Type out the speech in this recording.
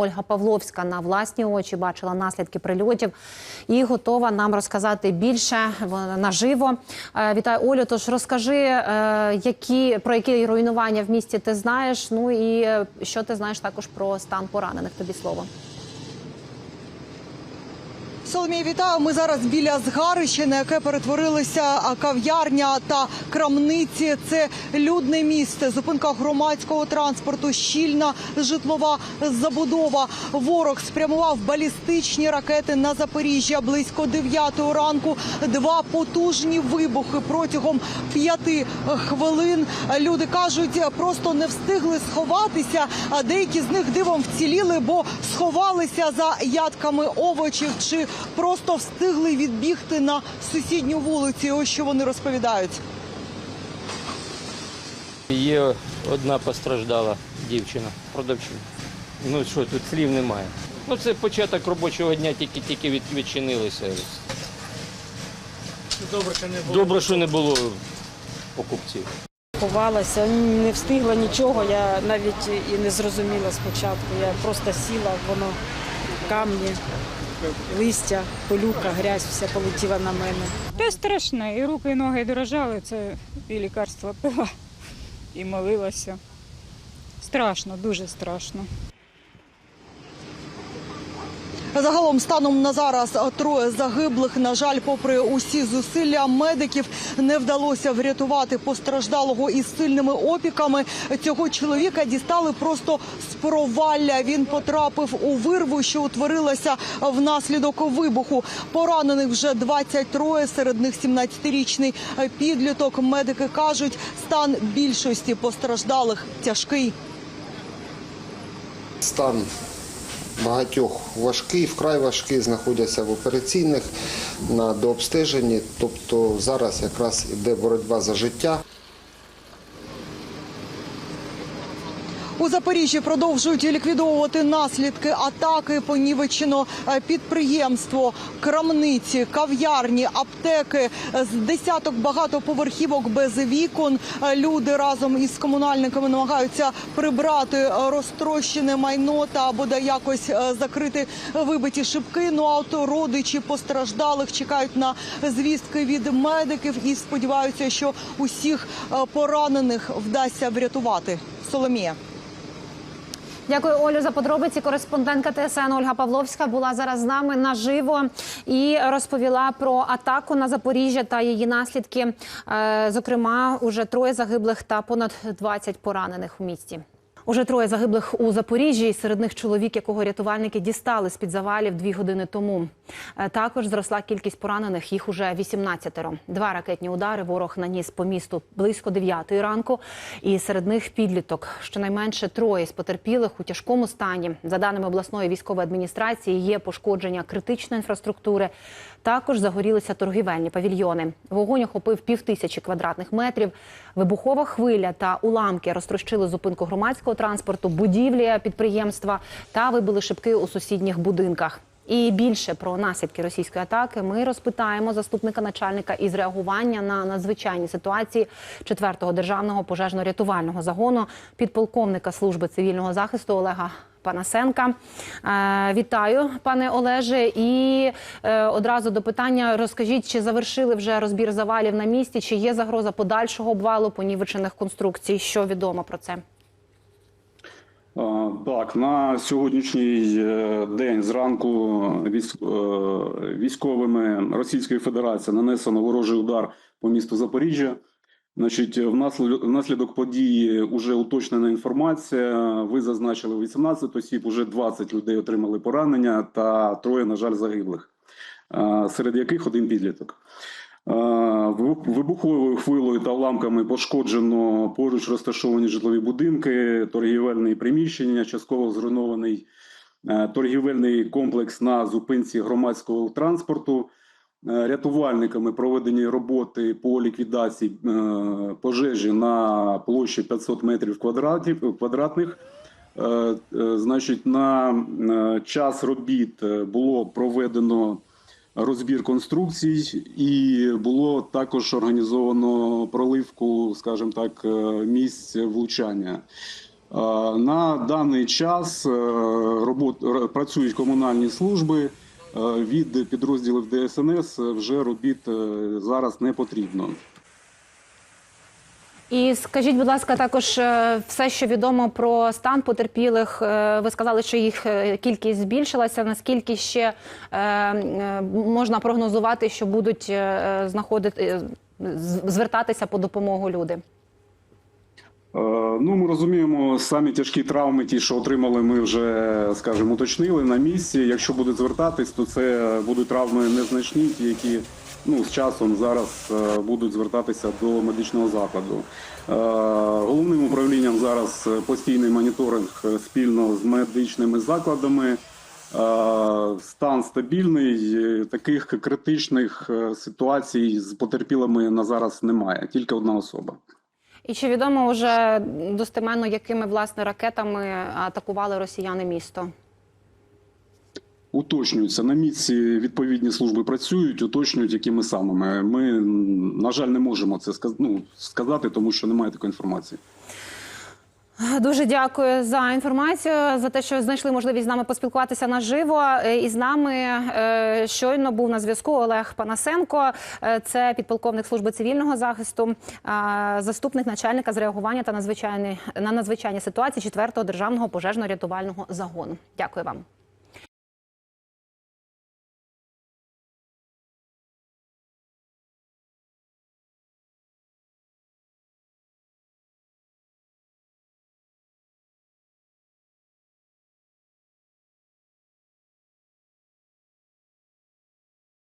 Ольга Павловська на власні очі бачила наслідки прильотів і готова нам розказати більше наживо. Е, Вітаю Олю. Тож розкажи, е, які про які руйнування в місті ти знаєш. Ну і е, що ти знаєш також про стан поранених. Тобі слово. Соломія, вітаю. Ми зараз біля згарища, на яке перетворилися кав'ярня та крамниці. Це людне місце, зупинка громадського транспорту, щільна житлова забудова. Ворог спрямував балістичні ракети на Запоріжжя близько 9 ранку. Два потужні вибухи протягом п'яти хвилин. Люди кажуть, просто не встигли сховатися. А деякі з них дивом вціліли, бо сховалися за ядками овочів чи просто встигли відбігти на сусідню вулицю. Ось що вони розповідають. Є одна постраждала дівчина, продавчиня. Ну що, тут слів немає. Ну це початок робочого дня, тільки тільки від, відчинилися. Добре, що не було. Добре, що не було покупців. Ховалася, не встигла нічого, я навіть і не зрозуміла спочатку. Я просто сіла, воно камні, листя, полюка, грязь, вся полетіла на мене. Те страшне, і руки, і ноги дрожали, це і лікарство пила, і молилася. Страшно, дуже страшно. Загалом станом на зараз троє загиблих. На жаль, попри усі зусилля медиків, не вдалося врятувати постраждалого із сильними опіками. Цього чоловіка дістали просто з провалля. Він потрапив у вирву, що утворилася внаслідок вибуху. Поранених вже 23, серед них 17-річний підліток. Медики кажуть, стан більшості постраждалих тяжкий. Стан багатьох важкий, вкрай важкий, знаходяться в операційних на дообстеженні. Тобто зараз якраз іде боротьба за життя. У Запоріжжі продовжують ліквідовувати наслідки атаки. Понівечено е, підприємство, крамниці, кав'ярні, аптеки з десяток багатоповерхівок без вікон. Е, Люди разом із комунальниками намагаються прибрати розтрощене майно та бодай якось е, закрити вибиті шибки. Ну а от родичі постраждалих чекають на звістки від медиків і сподіваються, що усіх поранених вдасться врятувати. Соломія. Дякую, Олю, за подробиці. Кореспондентка ТСН Ольга Павловська була зараз з нами наживо і розповіла про атаку на Запоріжжя та її наслідки. Е, Зокрема, уже троє загиблих та понад 20 поранених у місті. Уже троє загиблих у Запоріжжі, і серед них чоловік, якого рятувальники дістали з під завалів дві години тому. Е, Також зросла кількість поранених. Їх уже 18 Два ракетні удари ворог наніс по місту близько 9 ранку. І серед них підліток. Щонайменше троє з потерпілих у тяжкому стані. За даними обласної військової адміністрації, є пошкодження критичної інфраструктури. Також загорілися торгівельні павільйони. Вогонь охопив півтисячі квадратних метрів. Вибухова хвиля та уламки розтрощили зупинку громадського транспорту, будівлі підприємства та вибили шибки у сусідніх будинках. І більше про наслідки російської атаки ми розпитаємо заступника начальника із реагування на надзвичайні ситуації 4-го державного пожежно-рятувального загону, підполковника служби цивільного захисту Олега Панасенка. Е, вітаю, пане Олеже. І е, одразу до питання: розкажіть, чи завершили вже розбір завалів на місці, чи є загроза подальшого обвалу понівечених конструкцій? Що відомо про це? А, Так, на сьогоднішній е, день зранку е, військовими Російської Федерації нанесено ворожий удар по місту Запоріжжя. Значить, внаслідок події вже уточнена інформація. Ви зазначили 18 осіб, уже 20 людей отримали поранення та троє, на жаль, загиблих, серед яких один підліток. Вибух- Вибуховою хвилою та уламками пошкоджено поруч розташовані житлові будинки, торгівельні приміщення, частково зруйнований е, торгівельний комплекс на зупинці громадського транспорту. Е, Рятувальниками проведені роботи по ліквідації е, пожежі на площі 500 метрів квадратів квадратних. Значить, на час робіт було проведено розбір конструкцій, і було також організовано проливку, скажімо так, е, місць влучання. На даний час е, робот, працюють комунальні служби. Е, Від підрозділів ДСНС вже робіт е, зараз не потрібно. І скажіть, будь ласка, також е, все, що відомо про стан потерпілих. е, Ви сказали, що їх е, кількість збільшилася. Наскільки ще можна прогнозувати, що будуть знаходити звертатися по допомогу люди? Ну, ми розуміємо, самі тяжкі травми, ті, що отримали, ми вже, скажімо, уточнили на місці. Якщо будуть звертатись, то це будуть травми незначні, які ну, з часом зараз е, будуть звертатися до медичного закладу. Е, Головним управлінням зараз е, постійний моніторинг спільно з медичними закладами. Стан стабільний, таких критичних ситуацій з потерпілими на зараз немає, тільки одна особа. І чи відомо вже достеменно, якими власне ракетами атакували росіяни місто? Уточнюються на місці відповідні служби працюють, уточнюють, якими самими. Ми, на жаль, не можемо це ну, сказати, тому що немає такої інформації. Дуже дякую за інформацію, за те, що знайшли можливість з нами поспілкуватися наживо. Е, І з нами е, щойно був на зв'язку Олег Панасенко. Е, Це підполковник служби цивільного захисту, заступник начальника з реагування та надзвичайні на надзвичайні ситуації 4-го державного пожежно-рятувального загону. Дякую вам.